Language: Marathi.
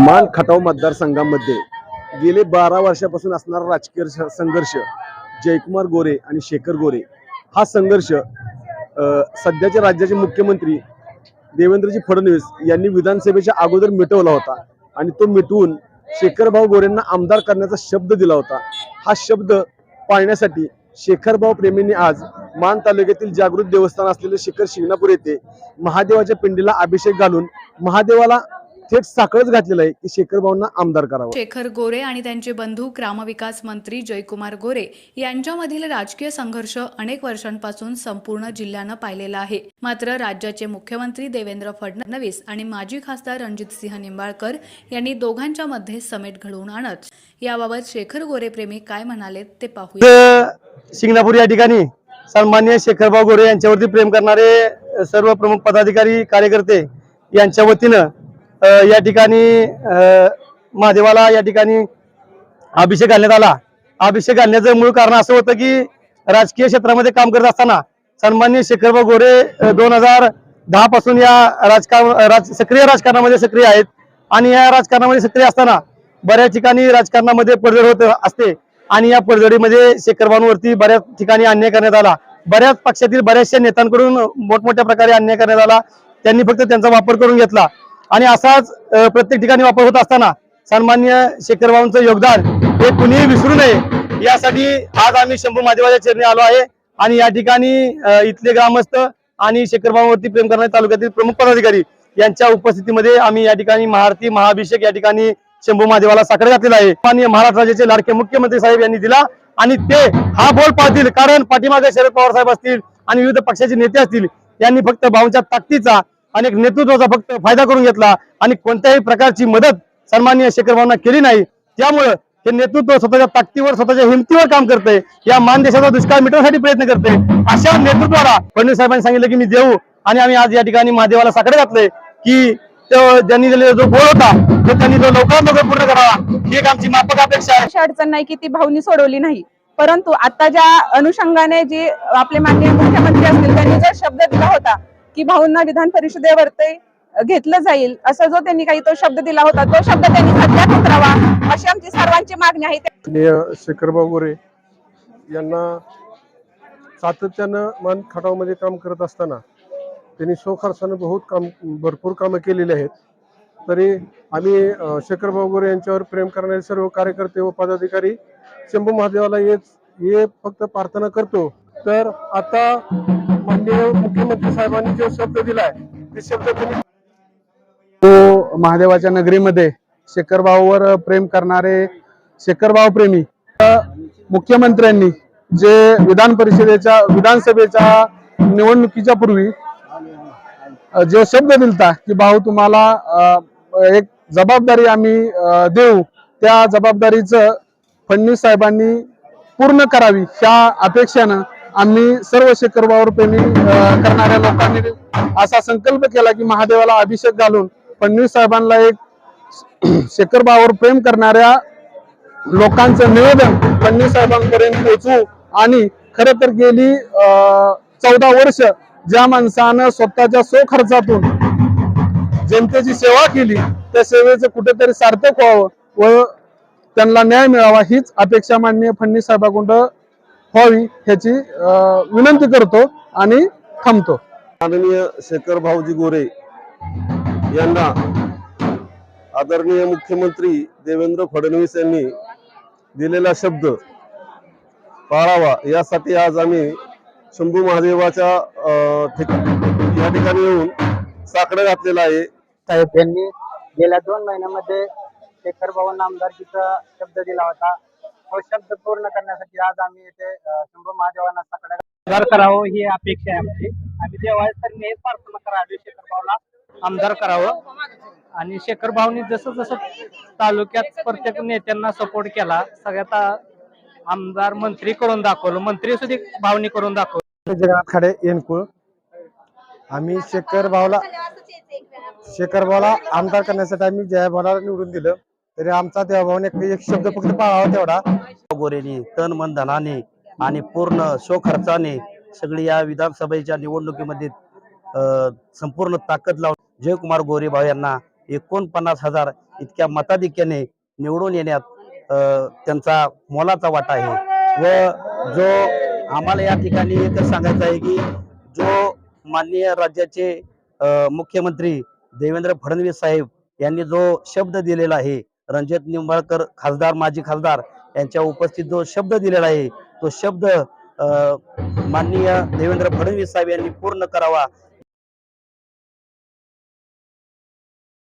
मान खटाव मतदारसंघामध्ये गेले बारा वर्षापासून असणारा राजकीय संघर्ष जयकुमार गोरे आणि शेखर गोरे हा संघर्ष सध्याच्या सध्याचे राज्याचे मुख्यमंत्री देवेंद्रजी फडणवीस यांनी विधानसभेच्या अगोदर मिटवला होता आणि तो मिटवून शेखरभाऊ गोरेंना आमदार करण्याचा शब्द दिला होता. हा शब्द पाळण्यासाठी शेखरभाऊ प्रेमींनी आज मान तालुक्यातील जागृत देवस्थान असलेले शिखर शिंगणापूर येथे महादेवाच्या पिंडीला अभिषेक घालून महादेवाला थेट साखळच घातलेलं आहे की शेखरभाऊंना आमदार करावं. शेखर गोरे आणि त्यांचे बंधू ग्रामविकास मंत्री जयकुमार गोरे यांच्यामधील राजकीय संघर्ष अनेक वर्षांपासून संपूर्ण जिल्ह्यानं पाहिलेला आहे. मात्र राज्याचे मुख्यमंत्री देवेंद्र फडणवीस आणि माजी खासदार रणजितसिंह निंबाळकर यांनी दोघांच्या मध्ये समेट घडवून आणत याबाबत शेखर गोरे प्रेमी काय म्हणाले ते पाहूया. शिंगणापूर या ठिकाणी सन्मान्य शेखरभाऊ गोरे यांच्यावरती प्रेम करणारे सर्व प्रमुख पदाधिकारी कार्यकर्ते यांच्या वतीनं या ठिकाणी महादेवाला या ठिकाणी अभिषेक घालण्यात आला. अभिषेक घालण्याचं मूळ कारण असं होतं की राजकीय क्षेत्रामध्ये काम करत असताना सन्मान्य शेखरभाऊ गोरे दोन हजार दहा पासून या राजकारण राज सक्रिय राजकारणामध्ये सक्रिय आहेत. आणि या राजकारणामध्ये सक्रिय असताना बऱ्याच ठिकाणी राजकारणामध्ये पडझड होत असते. आणि या पडझडीमध्ये शेखरबांवरती बऱ्याच ठिकाणी अन्याय करण्यात आला. बऱ्याच पक्षातील बऱ्याचशा नेत्यांकडून मोठमोठ्या प्रकारे अन्याय करण्यात आला. त्यांनी फक्त त्यांचा वापर करून घेतला. आणि असाच प्रत्येक ठिकाणी वापर होत असताना सन्मान्य शेखरबाबूंचं योगदान हे कुणीही विसरू नये. यासाठी आज आम्ही शंभू महादेवाच्या चरणी आलो आहे आणि या ठिकाणी इथले ग्रामस्थ आणि शेखरबाबूवरती प्रेम करणारे तालुक्यातील प्रमुख पदाधिकारी यांच्या उपस्थितीमध्ये आम्ही या ठिकाणी महाआरती महाअभिषेक या ठिकाणी शंभू महादेवाला साखर घातलेला आहे. माननीय महाराष्ट्र राज्याचे लाडके मुख्यमंत्री साहेब यांनी दिला आणि ते हा बोल पाहतील कारण पाठीमागे शरद पवार साहेब असतील आणि विविध पक्षाचे नेते असतील यांनी फक्त भाऊंच्या ताकदीचा आणि एक नेतृत्वाचा फक्त फायदा करून घेतला आणि कोणत्याही प्रकारची मदत सन्माननीय शेखर भाऊंना केली नाही. त्यामुळं हे नेतृत्व स्वतःच्या ताकदीवर स्वतःच्या हिमतीवर काम करते या मान देशाचा दुष्काळ मिटवण्यासाठी प्रयत्न करते अशा नेतृत्वाला फडणवीस साहेबांनी सांगितलं की मी देऊ. आणि आम्ही आज या ठिकाणी महादेवाला साकडे घातले की तो ज्यांनी दिलेला जो गोळ होता तो त्यांनी लवकरात लवकर पूर्ण करावा. ही एक आमची माफक अपेक्षा आहे. अशी अडचण नाही की ती भाऊनी सोडवली नाही. परंतु आता ज्या अनुषंगाने जे आपले माननीय मुख्यमंत्री असतील त्यांनी जो शब्द दिला होता की भाऊंना विधान परिषदेवरती घेतलं जाईल असा जो त्यांनी काही तो शब्द दिला होता तो शब्द त्यांनी सध्यात उतरावा अशी आमची सर्वांची मागणी आहे. शेखरभाऊ गोरे यांना सातत्यानं मान खटावमध्ये काम करत असताना त्यांनी स्वखर्चानं बहुत काम भरपूर कामं केलेली आहेत. तरी आम्ही शेखरभाऊ गोरे यांच्यावर प्रेम करणारे सर्व कार्यकर्ते व पदाधिकारी शंभू महादेवाला येत हे फक्त प्रार्थना करतो. तर आता माननीय मुख्यमंत्री साहेबांनी जो शब्द दिलाय ते शब्द त्यांनी तो महादेवाच्या नगरीमध्ये शेखरभाऊवर प्रेम करणारे शेखरभाऊ प्रेमी मुख्यमंत्र्यांनी जे विधान परिषदेच्या विधानसभेच्या निवडणुकीच्या पूर्वी जे जो शब्द दिलता की भाऊ तुम्हाला एक जबाबदारी आम्ही देऊ त्या जबाबदारीचं फडणवीस साहेबांनी पूर्ण करावी ह्या अपेक्षानं आम्ही सर्व शेखर प्रेमी करणाऱ्या लोकांनी असा संकल्प केला की महादेवाला अभिषेक घालून फडणवीस साहेबांना एक शेखरबावर प्रेम करणाऱ्या लोकांचं निवेदन फडणवीस साहेबांपर्यंत पोहोचवू. आणि खर तर गेली चौदा वर्ष ज्या माणसानं स्वतःच्या स्वखर्चातून जनतेची सेवा केली त्या सेवेचं कुठेतरी सार्थक व्हावं व त्यांना न्याय मिळावा हीच अपेक्षा माननीय फडणवीस साहेबांकडून व्हावी ह्याची अं, विनंती करतो आणि थांबतो. माननीय शेखर भाऊजी गोरे यांना आदरणीय मुख्यमंत्री देवेंद्र फडणवीस यांनी दिलेला शब्द पाळावा यासाठी आज आम्ही शंभू महादेवाच्या या ठिकाणी येऊन साकडं घातलेलं आहे. साहेब यांनी गेल्या दोन महिन्यामध्ये शेखर भाऊंना आमदारकीचा शब्द दिला होता. तो शब्द पूर्ण करण्यासाठी आज आम्ही येथे शंभू महादेवांना आमदार करावं ही अपेक्षा आहे आमची. आम्ही देवाळी हेच प्रार्थना करावी शेखर भाऊला आमदार करावं. आणि शेखर भाऊनी जसं जसं तालुक्यात प्रत्येक नेत्यांना सपोर्ट केला सगळ्यात आमदार मंत्री करून दाखवलं. मंत्री सुद्धा भावनी करून दाखवलं. जगन्नाथ खाडे येनकुळ आम्ही शेखर भाऊला शेखर भाऊला आमदार करण्यासाठी आम्ही जयभाऊला निवडून दिलं. तरी आमचा देवाभाऊने एक शब्द फक्त पाळावा तेवढा. गोरेनी तन मन धनाने आणि पूर्ण शोखर्चाने सगळी या विधानसभेच्या निवडणुकीमध्ये संपूर्ण ताकद लावून जयकुमार गोरे यांना एकोणपन्नास हजार इतक्या मताधिक्याने निवडून येण्यात त्यांचा मोलाचा वाटा आहे. व जो आम्हाला या ठिकाणी एकच सांगायचं आहे की जो माननीय राज्याचे मुख्यमंत्री देवेंद्र फडणवीस साहेब यांनी जो शब्द दिलेला आहे रणजित निंबाळकर खासदार माजी खासदार यांच्या उपस्थित जो शब्द दिलेला आहे तो शब्द माननीय देवेंद्र फडणवीस साहेब यांनी पूर्ण करावा.